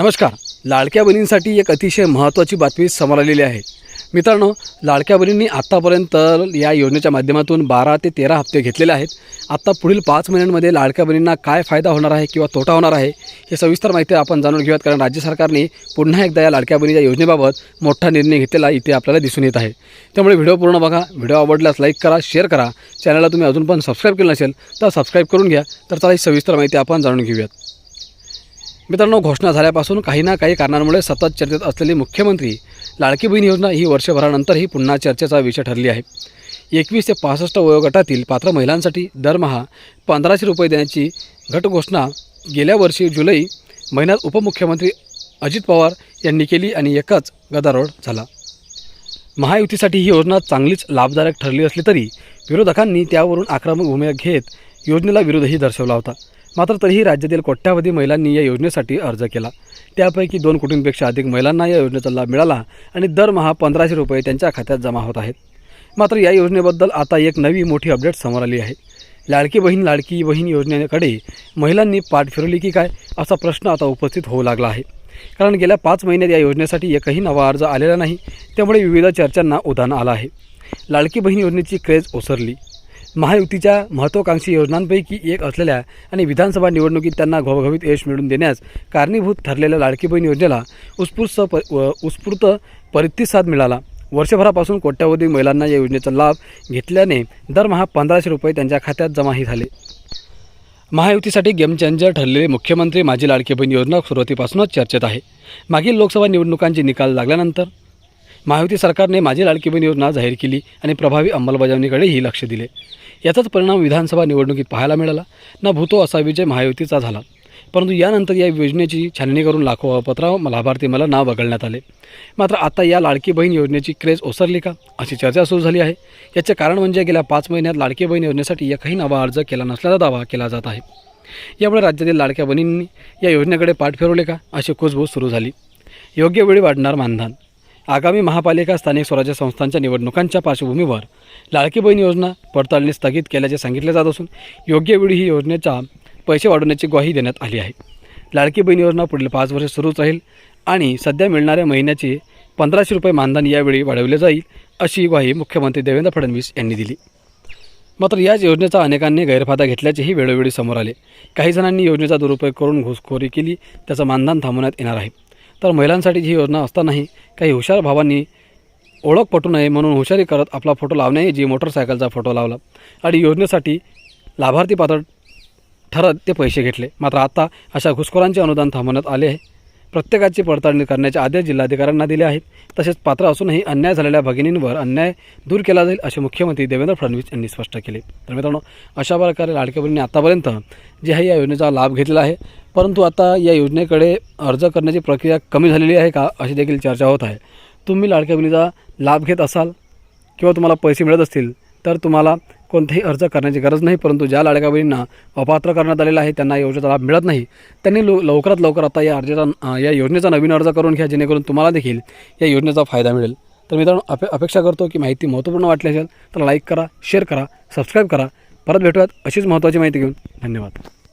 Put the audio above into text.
नमस्कार. लाडक्या बहिणींसाठी एक अतिशय महत्त्वाची बातमी समोर आलेली आहे. मित्रांनो लाडक्या बहिणींनी आत्तापर्यंत या योजनेच्या माध्यमातून बारा ते तेरा हप्ते घेतलेले आहेत. आत्ता पुढील पाच महिन्यांमध्ये लाडक्या बहिणींना काय फायदा होणार आहे किंवा तोटा होणार आहे हे सविस्तर माहिती आपण जाणून घेऊयात कारण राज्य सरकारने पुन्हा एकदा या लाडक्या बहिणीच्या योजनेबाबत मोठा निर्णय घेतलेला इथे आपल्याला दिसून येत आहे. त्यामुळे व्हिडिओ पूर्ण बघा व्हिडिओ आवडल्यास लाईक करा शेअर करा. चॅनलला तुम्ही अजून पण सबस्क्राईब केलं नसेल तर सबस्क्राईब करून घ्या. तर चला ही सविस्तर माहिती आपण जाणून घेऊयात. मित्रांनो घोषणा झाल्यापासून काही ना काही कारणांमुळे सतत चर्चेत असलेली मुख्यमंत्री लाडकी बहीण योजना ही वर्षभरानंतरही पुन्हा चर्चेचा विषय ठरली आहे. एकवीस ते पासष्ट वयोगटातील पात्र महिलांसाठी दरमहा पंधराशे रुपये देण्याची घट घोषणा गेल्या वर्षी जुलै महिन्यात उपमुख्यमंत्री अजित पवार यांनी केली आणि एकच गदारोळ झाला. महायुतीसाठी ही योजना चांगलीच लाभदायक ठरली असली तरी विरोधकांनी त्यावरून आक्रमक भूमिका घेत योजनेला विरोधही दर्शवला होता. मात्र तरीही राज्यातील कोट्यावधी महिलांनी या योजनेसाठी अर्ज केला. त्यापैकी दोन कोटींपेक्षा अधिक महिलांना या योजनेचा लाभ मिळाला आणि दरमहा पंधराशे रुपये त्यांच्या खात्यात जमा होत आहेत. मात्र या योजनेबद्दल आता एक नवी मोठी अपडेट समोर आली आहे. लाडकी बहीण लाडकी बहीण योजनेकडे महिलांनी पाठ फिरवली की काय असा प्रश्न आता उपस्थित होऊ लागला आहे. कारण गेल्या पाच महिन्यात या योजनेसाठी एकही नवा अर्ज आलेला नाही त्यामुळे विविध चर्चांना उधाण आलं आहे. लाडकी बहीण योजनेची क्रेज ओसरली. महायुतीच्या महत्त्वाकांक्षी योजनांपैकी एक असलेल्या आणि विधानसभा निवडणुकीत त्यांना घवघवीत यश मिळवून देण्यास कारणीभूत ठरलेल्या लाडकी बहीण योजनेला उत्स्फूर्त प उत्स्फूर्त प्रतिसाद मिळाला. वर्षभरापासून कोट्यावधी महिलांना या योजनेचा लाभ घेतल्याने दरमहा पंधराशे रुपये त्यांच्या खात्यात जमाही झाले. महायुतीसाठी गेम चेंजर ठरलेले मुख्यमंत्री माझी लाडकी बहीण योजना सुरुवातीपासूनच चर्चेत आहे. मागील लोकसभा निवडणुकांचे निकाल लागल्यानंतर महायुती सरकारने माझी लाडकी बहीण योजना जाहीर केली आणि प्रभावी अंमलबजावणीकडेही लक्ष दिले. याचाच परिणाम विधानसभा निवडणुकीत पाहायला मिळाला. ना भूतो असा विजय महायुतीचा झाला. परंतु यानंतर या योजनेची छाननी करून लाखो पत्र लाभार्थी मला नाव वगळण्यात आले. मात्र आता या लाडकी बहीण योजनेची क्रेज ओसरली का? अशी चर्चा सुरू झाली आहे. याचे कारण म्हणजे गेल्या पाच महिन्यात लाडकी बहीण योजनेसाठी एकही नवा अर्ज केला नसल्याचा दावा केला जात आहे. यामुळे राज्यातील लाडक्या बहिणींनी या योजनेकडे पाठ फिरवले का? अशी कुजबूज सुरू झाली. योग्य वेळी वाढणार मानधन. आगामी महापालिका स्थानिक स्वराज्य संस्थांच्या निवडणुकांच्या पार्श्वभूमीवर लाडकी बहीण योजना पडताळणी स्थगित केल्याचे सांगितले जात असून योग्य वेळी ही योजनेचा पैसे वाढवण्याची ग्वाही देण्यात आली आहे. लाडकी बहीण योजना पुढील पाच वर्षे सुरूच राहील आणि सध्या मिळणाऱ्या महिन्याचे पंधराशे रुपये मानधन यावेळी वाढवले जाईल अशी ग्वाही मुख्यमंत्री देवेंद्र फडणवीस यांनी दिली. मात्र याच योजनेचा अनेकांनी गैरफायदा घेतल्याचेही वेळोवेळी समोर आले. काही जणांनी योजनेचा दुरुपयोग करून घुसखोरी केली त्याचं मानधन थांबवण्यात येणार आहे. तर महिलांसाठी ही योजना असतानाही काही हुशार भावांनी ओळख पटू नये म्हणून हुशारी करत आपला फोटो लावण्याऐवजी मोटरसायकलचा फोटो लावला आणि योजनेसाठी लाभार्थी पात्र ठरत ते पैसे घेतले. मात्र आता अशा घुसखोरांचे अनुदान थांबवण्यात आले आहे. प्रत्येकाची पडताळणी करण्याचे आदेश जिल्हाधिकाऱ्यांना दिले आहेत. तसेच पात्र असूनही अन्याय झालेल्या भगिनींवर अन्याय दूर केला जाईल असे मुख्यमंत्री देवेंद्र फडणवीस यांनी स्पष्ट केले. तर मित्रांनो अशा प्रकारे लाडक्या बहिणींनी आतापर्यंत जे आहे या योजनेचा लाभ घेतलेला आहे. परंतु आता या योजनेकडे अर्ज करण्याची प्रक्रिया कमी झालेली आहे का अशी देखील चर्चा होत आहे. तुम्ही लाडक्या बहिणीचा लाभ घेत असाल किंवा तुम्हाला पैसे मिळत असतील तर तुम्हाला कोणताही अर्ज करण्याची गरज नाही परंतु ज्या लाडकाबहिणींना अपात्र करण्यात आलेला आहे त्यांना योजनेचा लाभ मिळत नाही त्यांनी लो लवकरात लवकर आता या अर्जाचा या योजनेचा नवीन अर्ज करून घ्या जेणेकरून तुम्हाला देखील या योजनेचा फायदा मिळेल. तर मित्रांनो अपे अपेक्षा करतो की माहिती महत्त्वपूर्ण वाटली असेल तर लाईक करा शेअर करा सबस्क्राईब करा. परत भेटूयात अशीच महत्त्वाची माहिती घेऊन. धन्यवाद.